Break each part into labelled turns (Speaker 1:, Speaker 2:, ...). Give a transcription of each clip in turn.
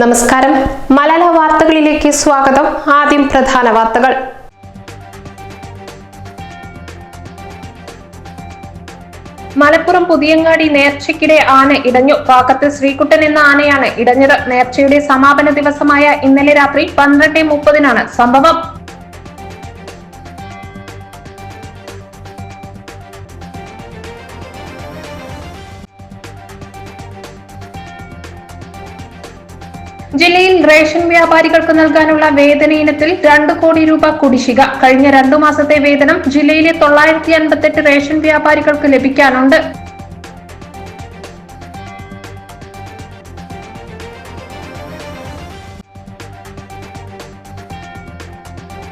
Speaker 1: നമസ്കാരം. മലയാള വാർത്തകളിലേക്ക് സ്വാഗതം. ആദ്യം പ്രധാന വാർത്തകൾ. മലപ്പുറം പുതിയങ്ങാടി നേർച്ചയ്ക്കിടെ ആന ഇടഞ്ഞു. പാക്കത്ത് ശ്രീകുട്ടൻ എന്ന ആനയാണ് ഇടഞ്ഞത്. നേർച്ചയുടെ സമാപന ദിവസമായ ഇന്നലെ രാത്രി പന്ത്രണ്ട് മുപ്പതിനാണ് സംഭവം. ജില്ലയിൽ റേഷൻ വ്യാപാരികൾക്ക് നൽകാനുള്ള വേതന ഇനത്തിൽ രണ്ട് കോടി രൂപ കുടിശ്ശിക. കഴിഞ്ഞ രണ്ടു മാസത്തെ വേതനം ജില്ലയിലെ തൊള്ളായിരത്തി അൻപത്തെട്ട് റേഷൻ വ്യാപാരികൾക്ക് ലഭിക്കാനുണ്ട്.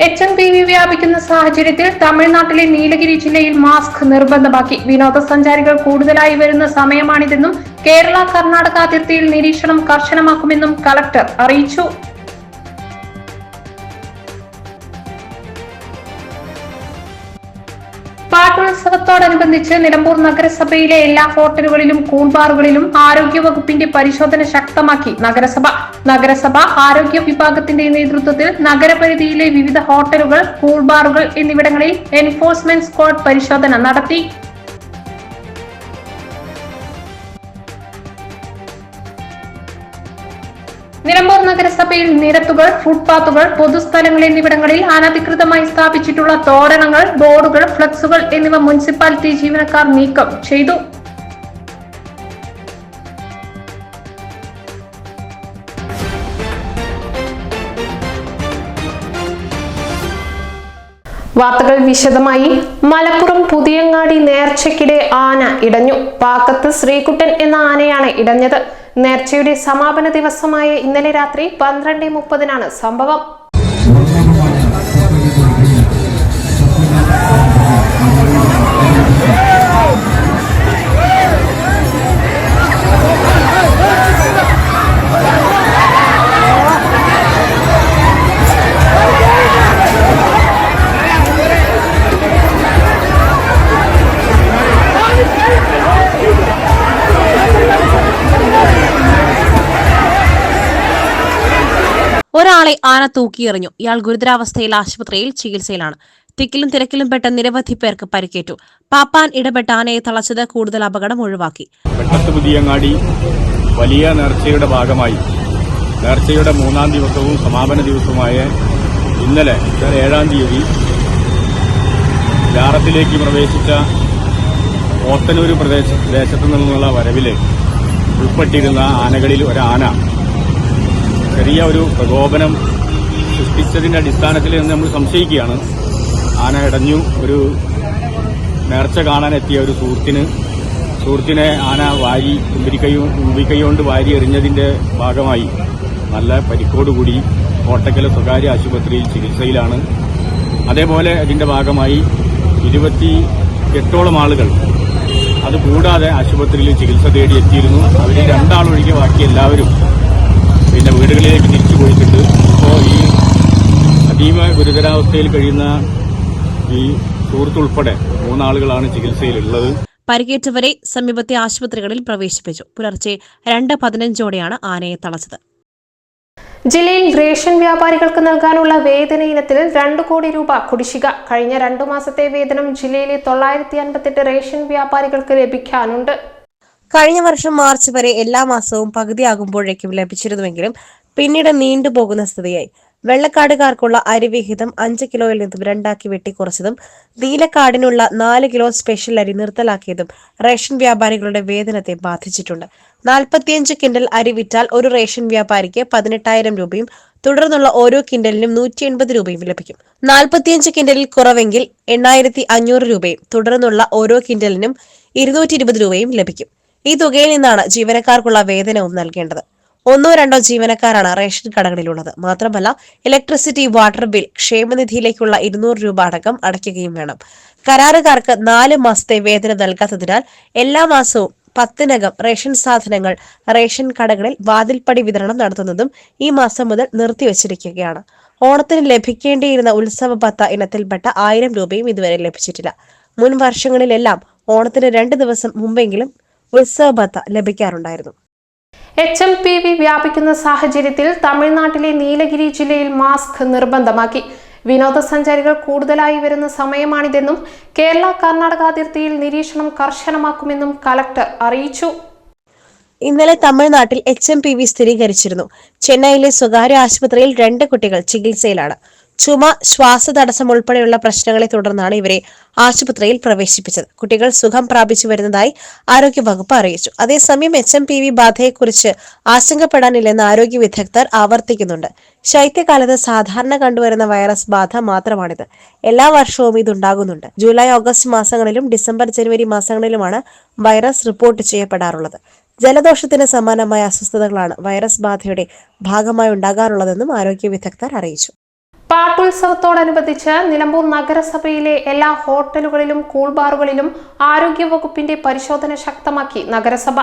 Speaker 1: എച്ച് എം പി വി വ്യാപിക്കുന്ന സാഹചര്യത്തിൽ തമിഴ്നാട്ടിലെ നീലഗിരി ജില്ലയിൽ മാസ്ക് നിർബന്ധമാക്കി. വിനോദസഞ്ചാരികൾ കൂടുതലായി വരുന്ന സമയമാണിതെന്നും കേരള കർണാടക അതിർത്തിയിൽ നിരീക്ഷണം കർശനമാക്കുമെന്നും കളക്ടർ അറിയിച്ചു. പാട്ടുത്സവത്തോടനുബന്ധിച്ച് നിലമ്പൂർ നഗരസഭയിലെ എല്ലാ ഹോട്ടലുകളിലും കൂൺബാറുകളിലും ആരോഗ്യവകുപ്പിന്റെ പരിശോധന ശക്തമാക്കി നഗരസഭ. നഗരസഭ ആരോഗ്യ വിഭാഗത്തിന്റെ നേതൃത്വത്തിൽ നഗരപരിധിയിലെ വിവിധ ഹോട്ടലുകൾ കൂൾബാറുകൾ എന്നിവിടങ്ങളിൽ എൻഫോഴ്സ്മെന്റ് സ്ക്വാഡ് പരിശോധന നടത്തി. നഗരസഭയിൽ നിരത്തുകൾ ഫുട്പാത്തുകൾ പൊതുസ്ഥലങ്ങൾ എന്നിവിടങ്ങളിൽ അനധികൃതമായി സ്ഥാപിച്ചിട്ടുള്ള തോരണങ്ങൾ ബോർഡുകൾ ഫ്ലക്സുകൾ എന്നിവ മുനിസിപ്പാലിറ്റി ജീവനക്കാർ നീക്കം ചെയ്തു. വാർത്തകൾ വിശദമായി. മലപ്പുറം പുതിയങ്ങാടി നേർച്ചയ്ക്കിടെ ആന ഇടഞ്ഞു. പാക്കത്ത് ശ്രീകുട്ടൻ എന്ന ആനയാണ് ഇടഞ്ഞത്. നേർച്ചയുടെ സമാപന ദിവസമായ ഇന്നലെ രാത്രി പന്ത്രണ്ട് മുപ്പതിനാണ് സംഭവം.
Speaker 2: ഒരാളെ ആന തൂക്കിയെറിഞ്ഞു ഇയാൾ ഗുരുതരാവസ്ഥയിൽ ആശുപത്രിയിൽ ചികിത്സയിലാണ്. തിക്കിലും തിരക്കിലും പെട്ട നിരവധി പേർക്ക് പരിക്കേറ്റു. പാപ്പാൻ ഇടപെട്ട ആനയെ തളച്ചത് കൂടുതൽ അപകടം ഒഴിവാക്കി.
Speaker 3: പുതിയങ്ങാടി വലിയ നേർച്ചയുടെ ഭാഗമായി. നേർച്ചയുടെ മൂന്നാം ദിവസവും സമാപന ദിവസവുമായ ഇന്നലെ ഏഴാം തീയതി ജാറത്തിലേക്ക് പ്രവേശിച്ച ഓത്തനൂർ പ്രദേശ പ്രദേശത്തു നിന്നുള്ള വരവിൽ ഉൾപ്പെട്ടിരുന്ന ആനകളിൽ ഒരാന ചെറിയ ഒരു പ്രകോപനം സൃഷ്ടിച്ചതിന്റെ അടിസ്ഥാനത്തിൽ എന്ന് നമ്മൾ സംശയിക്കുകയാണ്. ആന ഇടഞ്ഞു ഒരു നേർച്ച കാണാനെത്തിയ ഒരു സുഹൃത്തിന് സുഹൃത്തിനെ ആന വാരി തുമ്പിരിക്കൈ കൊണ്ട് വാരി എറിഞ്ഞതിന്റെ ഭാഗമായി നല്ല പരിക്കോടുകൂടി കോട്ടക്കൽ സ്വകാര്യ ആശുപത്രിയിൽ ചികിത്സയിലാണ്. അതേപോലെ അതിന്റെ ഭാഗമായി ഇരുപത്തി എട്ടോളം ആളുകൾ അത് കൂടാതെ ആശുപത്രിയിൽ ചികിത്സ തേടി എത്തിയിരുന്നു അവരിൽ രണ്ടാളൊഴികെ ബാക്കി എല്ലാവരും പിന്നെ വീടുകളിലേക്ക് തിരിച്ചു പോയിട്ടുണ്ട്. അപ്പോൾ ഈ അതീവ ഗുരുതരാവസ്ഥയിൽ കഴിയുന്ന ഈ സുഹൃത്തുൾപ്പെടെ മൂന്നാളുകളാണ് ചികിത്സയിലുള്ളത്.
Speaker 2: പരിക്കേറ്റവരെ സമീപത്തെ ആശുപത്രികളിൽ പ്രവേശിപ്പിച്ചു. പുലർച്ചെ രണ്ട് പതിനഞ്ചോടെയാണ് ആനയെ തളച്ചത്.
Speaker 1: ജില്ലയിൽ റേഷൻ വ്യാപാരികൾക്ക് നൽകാനുള്ള വേതന ഇനത്തിൽ രണ്ടു കോടി രൂപ കുടിശ്ശിക. കഴിഞ്ഞ രണ്ടു മാസത്തെ വേതനം ജില്ലയിലെ തൊള്ളായിരത്തി അൻപത്തെട്ട് റേഷൻ വ്യാപാരികൾക്ക് ലഭിക്കാനുണ്ട്.
Speaker 2: കഴിഞ്ഞ വർഷം മാർച്ച് വരെ എല്ലാ മാസവും പകുതിയാകുമ്പോഴേക്കും ലഭിച്ചിരുന്നുവെങ്കിലും പിന്നീട് നീണ്ടുപോകുന്ന സ്ഥിതിയായി. വെള്ളക്കാടുകാർക്കുള്ള അരിവിഹിതം അഞ്ച് കിലോയിൽ നിന്നും രണ്ടാക്കി വെട്ടിക്കുറച്ചതും നീലക്കാടിനുള്ള നാല് കിലോ സ്പെഷ്യൽ അരി നിർത്തലാക്കിയതും റേഷൻ വ്യാപാരികളുടെ വേതനത്തെ ബാധിച്ചിട്ടുണ്ട്. നാൽപ്പത്തിയഞ്ച് കിൻഡൽ അരി വിറ്റാൽ ഒരു റേഷൻ വ്യാപാരിക്ക് പതിനെട്ടായിരം രൂപയും തുടർന്നുള്ള ഓരോ കിൻഡലിനും നൂറ്റി എൺപത് രൂപയും ലഭിക്കും. നാൽപ്പത്തിയഞ്ച് കിൻഡലിൽ കുറവെങ്കിൽ എണ്ണായിരത്തി അഞ്ഞൂറ് രൂപയും തുടർന്നുള്ള ഓരോ കിൻഡലിനും ഇരുന്നൂറ്റി ഇരുപത് രൂപയും ലഭിക്കും. ഈ തുകയിൽ നിന്നാണ് ജീവനക്കാർക്കുള്ള വേതനവും നൽകേണ്ടത്. ഒന്നോ രണ്ടോ ജീവനക്കാരാണ് റേഷൻ കടകളിലുള്ളത്. മാത്രമല്ല ഇലക്ട്രിസിറ്റി വാട്ടർ ബിൽ ക്ഷേമനിധിയിലേക്കുള്ള ഇരുന്നൂറ് രൂപ അടക്കം അടയ്ക്കുകയും വേണം. കരാറുകാർക്ക് നാല് മാസത്തെ വേതനം നൽകാത്തതിനാൽ എല്ലാ മാസവും പത്തിനകം റേഷൻ സാധനങ്ങൾ റേഷൻ കടകളിൽ വാതിൽപ്പടി വിതരണം നടത്തുന്നതും ഈ മാസം മുതൽ നിർത്തിവച്ചിരിക്കുകയാണ്. ഓണത്തിന് ലഭിക്കേണ്ടിയിരുന്ന ഉത്സവ പത്ത ഇനത്തിൽപ്പെട്ട ആയിരം രൂപയും ഇതുവരെ ലഭിച്ചിട്ടില്ല. മുൻ വർഷങ്ങളിലെല്ലാം ഓണത്തിന് രണ്ട് ദിവസം മുമ്പെങ്കിലും ഉത്സവ ഭത്ത ലഭിക്കാറുണ്ടായിരുന്നു.
Speaker 1: എച്ച് എം പി വി വ്യാപിക്കുന്ന സാഹചര്യത്തിൽ തമിഴ്നാട്ടിലെ നീലഗിരി ജില്ലയിൽ മാസ്ക് നിർബന്ധമാക്കി. വിനോദസഞ്ചാരികൾ കൂടുതലായി വരുന്ന സമയമാണിതെന്നും കേരള കർണാടക അതിർത്തിയിൽ നിരീക്ഷണം കർശനമാക്കുമെന്നും കലക്ടർ അറിയിച്ചു.
Speaker 2: ഇന്നലെ തമിഴ്നാട്ടിൽ എച്ച് എം പി വി സ്ഥിരീകരിച്ചിരുന്നു. ചെന്നൈയിലെ സ്വകാര്യ ആശുപത്രിയിൽ രണ്ട് കുട്ടികൾ ചികിത്സയിലാണ്. ചുമ ശ്വാസതടസ്സം ഉൾപ്പെടെയുള്ള പ്രശ്നങ്ങളെ തുടർന്നാണ് ഇവരെ ആശുപത്രിയിൽ പ്രവേശിപ്പിച്ചത്. കുട്ടികൾ സുഖം പ്രാപിച്ചു വരുന്നതായി ആരോഗ്യവകുപ്പ് അറിയിച്ചു. അതേസമയം എച്ച് എം പി വി ബാധയെക്കുറിച്ച് ആശങ്കപ്പെടാനില്ലെന്ന് ആരോഗ്യ വിദഗ്ധർ ആവർത്തിക്കുന്നുണ്ട്. ശൈത്യകാലത്ത് സാധാരണ കണ്ടുവരുന്ന വൈറസ് ബാധ മാത്രമാണിത്. എല്ലാ വർഷവും ഇതുണ്ടാകുന്നുണ്ട്. ജൂലൈ ഓഗസ്റ്റ് മാസങ്ങളിലും ഡിസംബർ ജനുവരി മാസങ്ങളിലുമാണ് വൈറസ് റിപ്പോർട്ട് ചെയ്യപ്പെടാറുള്ളത്. ജലദോഷത്തിന് സമാനമായ അസ്വസ്ഥതകളാണ് വൈറസ് ബാധയുടെ ഭാഗമായി ഉണ്ടാകാറുള്ളതെന്നും ആരോഗ്യ വിദഗ്ധർ അറിയിച്ചു.
Speaker 1: പാട്ടുത്സവത്തോടനുബന്ധിച്ച് നിലമ്പൂർ നഗരസഭയിലെ എല്ലാ ഹോട്ടലുകളിലും കൂൾ ബാറുകളിലും ആരോഗ്യവകുപ്പിന്റെ പരിശോധന ശക്തമാക്കി നഗരസഭ.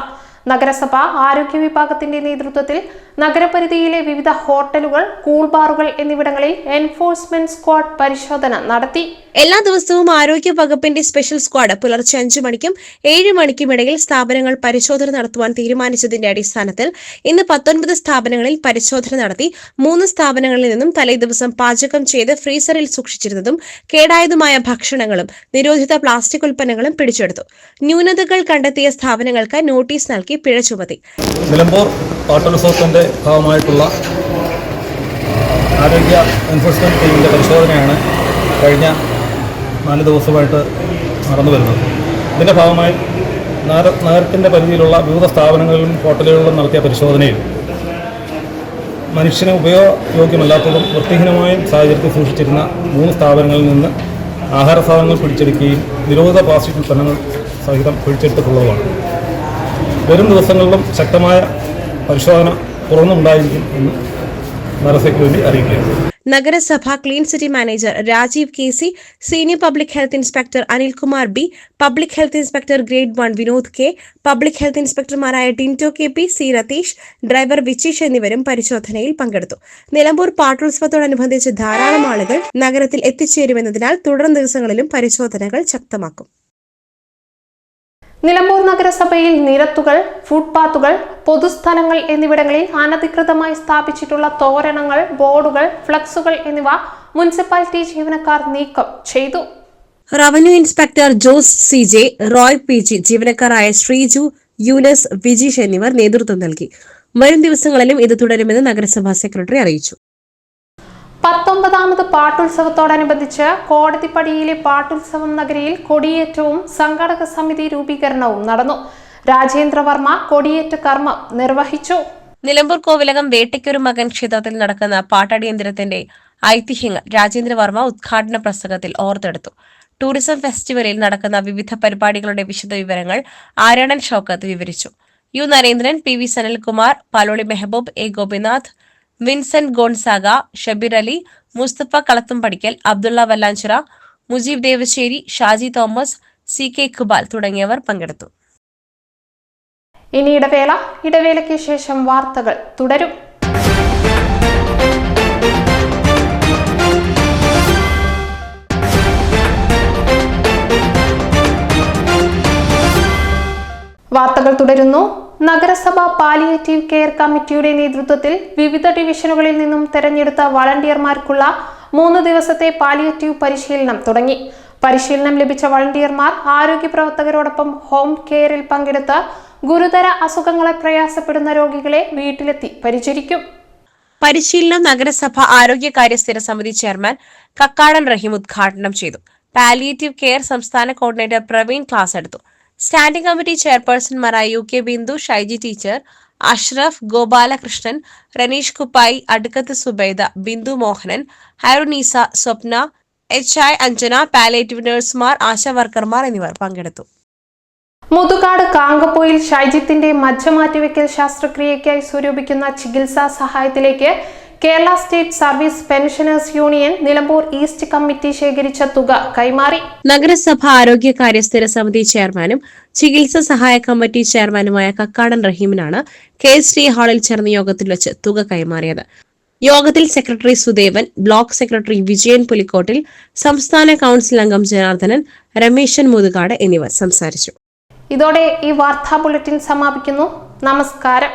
Speaker 1: നഗരസഭ ആരോഗ്യ വിഭാഗത്തിന്റെ നേതൃത്വത്തിൽ നഗരപരിധിയിലെ വിവിധ ഹോട്ടലുകൾ കൂൾ ബാറുകൾ എന്നിവിടങ്ങളിൽ എൻഫോഴ്സ്മെന്റ് സ്ക്വാഡ് പരിശോധന നടത്തി.
Speaker 2: എല്ലാ ദിവസവും ആരോഗ്യ വകുപ്പിന്റെ സ്പെഷ്യൽ സ്ക്വാഡ് പുലർച്ചെ അഞ്ചു മണിക്കും ഏഴ് മണിക്കും ഇടയിൽ സ്ഥാപനങ്ങൾ പരിശോധന നടത്തുവാൻ തീരുമാനിച്ചതിന്റെ അടിസ്ഥാനത്തിൽ ഇന്ന് പത്തൊൻപത് സ്ഥാപനങ്ങളിൽ പരിശോധന നടത്തി മൂന്ന് സ്ഥാപനങ്ങളിൽ നിന്നും തലേദിവസം പാചകം ചെയ്ത് ഫ്രീസറിൽ സൂക്ഷിച്ചിരുന്നതും കേടായതുമായ ഭക്ഷണങ്ങളും നിരോധിത പ്ലാസ്റ്റിക് ഉൽപ്പന്നങ്ങളും പിടിച്ചെടുത്തു. ന്യൂനതകൾ കണ്ടെത്തിയ സ്ഥാപനങ്ങൾക്ക് നോട്ടീസ് നൽകി പിഴ ചുമത്തി.
Speaker 4: നിലമ്പൂർ പാട്ടുത്സവത്തിന്റെ ഭാഗമായിട്ടുള്ള ആരോഗ്യ എൻഫോഴ്സ്മെന്റ് ടീമിന്റെ പരിശോധനയാണ് കഴിഞ്ഞ നാല് ദിവസമായിട്ട് നടന്നു വരുന്നത്. ഇതിന്റെ ഭാഗമായി നഗര പരിധിയിലുള്ള വിവിധ സ്ഥാപനങ്ങളിലും ഹോട്ടലുകളിലും നടത്തിയ പരിശോധനയിൽ മനുഷ്യന് ഉപയോഗയോഗ്യമല്ലാത്തതും വൃത്തിഹീനമായും സാഹചര്യത്തിൽ സൂക്ഷിച്ചിരുന്ന മൂന്ന് സ്ഥാപനങ്ങളിൽ നിന്ന് ആഹാര സാധനങ്ങൾ പിടിച്ചെടുക്കുകയും നിരോധിത പ്ലാസ്റ്റിക് ഉൽപ്പന്നങ്ങൾ സഹിതം പിടിച്ചെടുത്തിട്ടുള്ളതുമാണ്. വരും ദിവസങ്ങളിലും ശക്തമായ പരിശോധന തുറന്നുണ്ടായിരിക്കും എന്ന് നഗരസഭയ്ക്ക് വേണ്ടി അറിയിക്കുകയാണ്.
Speaker 2: നഗരസഭ clean city manager Rajeev K C senior public health inspector Anilkumar B public health inspector grade one Vinod K public health ഇൻസ്പെക്ടർമാരായ Tinto K P C Ratheesh driver Vicheesh എന്നിവരും പരിശോധനയിൽ പങ്കെടുത്തു. നിലമ്പൂർ പാട്ടോത്സവത്തോടനുബന്ധിച്ച് ധാരാളം ആളുകൾ നഗരത്തിൽ എത്തിച്ചേരുമെന്നതിനാൽ തുടർ ദിവസങ്ങളിലും പരിശോധനകൾ ശക്തമാക്കും.
Speaker 1: നിലമ്പൂർ നഗരസഭയിൽ നിരത്തുകൾ ഫുട്പാത്തുകൾ പൊതുസ്ഥലങ്ങൾ എന്നിവിടങ്ങളിൽ അനധികൃതമായി സ്ഥാപിച്ചിട്ടുള്ള തോരണങ്ങൾ ബോർഡുകൾ ഫ്ലക്സുകൾ എന്നിവ മുനിസിപ്പാലിറ്റി ജീവനക്കാർ നീക്കം ചെയ്തു.
Speaker 2: Revenue inspector Jose C J Roy P G ജീവനക്കാരായ Sreeju Yunus Vijeesh എന്നിവർ നേതൃത്വം നൽകി. വരും ദിവസങ്ങളിലും ഇത് തുടരുമെന്ന് നഗരസഭാ സെക്രട്ടറി അറിയിച്ചു.
Speaker 1: പത്തൊമ്പതാമത് പാട്ടുത്സവത്തോടനുബന്ധിച്ച് കോടതിപ്പടിയിലെ പാട്ടുത്സവം നഗരിയിൽ കൊടിയേറ്റവും സംഘാടക സമിതി രൂപീകരണവും നടന്നു. രാജേന്ദ്രവർമ്മ കൊടിയേറ്റ കർമ്മം നിർവഹിച്ചു.
Speaker 2: നിലമ്പൂർ കോവിലകം വേട്ടയ്ക്കൊരു മകൻ ക്ഷേത്രത്തിൽ നടക്കുന്ന പാട്ടടിയന്ത്രത്തിന്റെ ഐതിഹ്യങ്ങൾ രാജേന്ദ്രവർമ്മ ഉദ്ഘാടന പ്രസംഗത്തിൽ ഓർത്തെടുത്തു. ടൂറിസം ഫെസ്റ്റിവലിൽ നടക്കുന്ന വിവിധ പരിപാടികളുടെ വിശദ വിവരങ്ങൾ ആരണൻ ഷൗക്കത്ത് വിവരിച്ചു. U Narendran P V Sanalkumar Paloli Mehaboob A Gopinath Vincent Gonzaga Shabeer Ali Musthafa Kalathum Kalathumpadikkal Abdulla Vallanchira Mujeeb Devassery Shaji Thomas C K Iqbal തുടങ്ങിയവർ പങ്കെടുത്തു.
Speaker 1: ഇനി ഇടവേള. ഇടവേളയ്ക്ക് ശേഷം വാർത്തകൾ തുടരും. വാർത്തകൾ തുടരുന്നു. നഗരസഭ പാലിയേറ്റീവ് കെയർ കമ്മിറ്റിയുടെ നേതൃത്വത്തിൽ വിവിധ ഡിവിഷനുകളിൽ നിന്നും തെരഞ്ഞെടുത്ത വളണ്ടിയർമാർക്കുള്ള മൂന്ന് ദിവസത്തെ പാലിയേറ്റീവ് പരിശീലനം തുടങ്ങി. പരിശീലനം ലഭിച്ച വളണ്ടിയർമാർ ആരോഗ്യ പ്രവർത്തകരോടൊപ്പം ഹോം കെയറിൽ പങ്കെടുത്ത് ഗുരുതര അസുഖങ്ങളെ പ്രയാസപ്പെടുന്ന രോഗികളെ വീട്ടിലെത്തി പരിചരിക്കും.
Speaker 2: പരിശീലനം നഗരസഭ ആരോഗ്യകാര്യ സ്ഥിര സമിതി ചെയർമാൻ കക്കാടൻ റഹീം ഉദ്ഘാടനം ചെയ്തു. പാലിയേറ്റീവ് കെയർ സംസ്ഥാന കോർഡിനേറ്റർ പ്രവീൺ ക്ലാസ് എടുത്തു. Standing committee ചെയർപേഴ്സൺമാരായ U K Bindu Shaiji teacher Ashraf Gopalakrishnan Raneesh Kuppayi Adukkath Subaida Bindu Mohanan Hairunisa Swapna H I Anjana palliative നഴ്സുമാർ ആശാ വർക്കർമാർ എന്നിവർ പങ്കെടുത്തു.
Speaker 1: മുതുകാട് കാങ്കപ്പോയിൽ ഷൈജിത്തിന്റെ മജ്ജ മാറ്റിവെക്കൽ ശസ്ത്രക്രിയയ്ക്കായി സ്വരൂപിക്കുന്ന ചികിത്സാ സഹായത്തിലേക്ക് Kerala state service pensioners union Nilambur east committee ശേഖരിച്ച തുക കൈമാറി.
Speaker 2: നഗരസഭ ആരോഗ്യകാര്യ സ്ഥിര സമിതി ചെയർമാനും ചികിത്സ സഹായ കമ്മിറ്റി ചെയർമാനുമായ കക്കാടൻ റഹീമിനാണ് കെ എസ് ടി ഹാളിൽ ചേർന്ന യോഗത്തിൽ വെച്ച് തുക കൈമാറിയത്. യോഗത്തിൽ secretary Sudevan block secretary Vijayan Pulikottil സംസ്ഥാന കൗൺസിൽ അംഗം ജനാർദ്ദനൻ രമേശൻ മുതുകാട് എന്നിവർ സംസാരിച്ചു.
Speaker 1: ഇതോടെ ഈ വാർത്താ ബുള്ളറ്റിൻ സമാപിക്കുന്നു. നമസ്കാരം.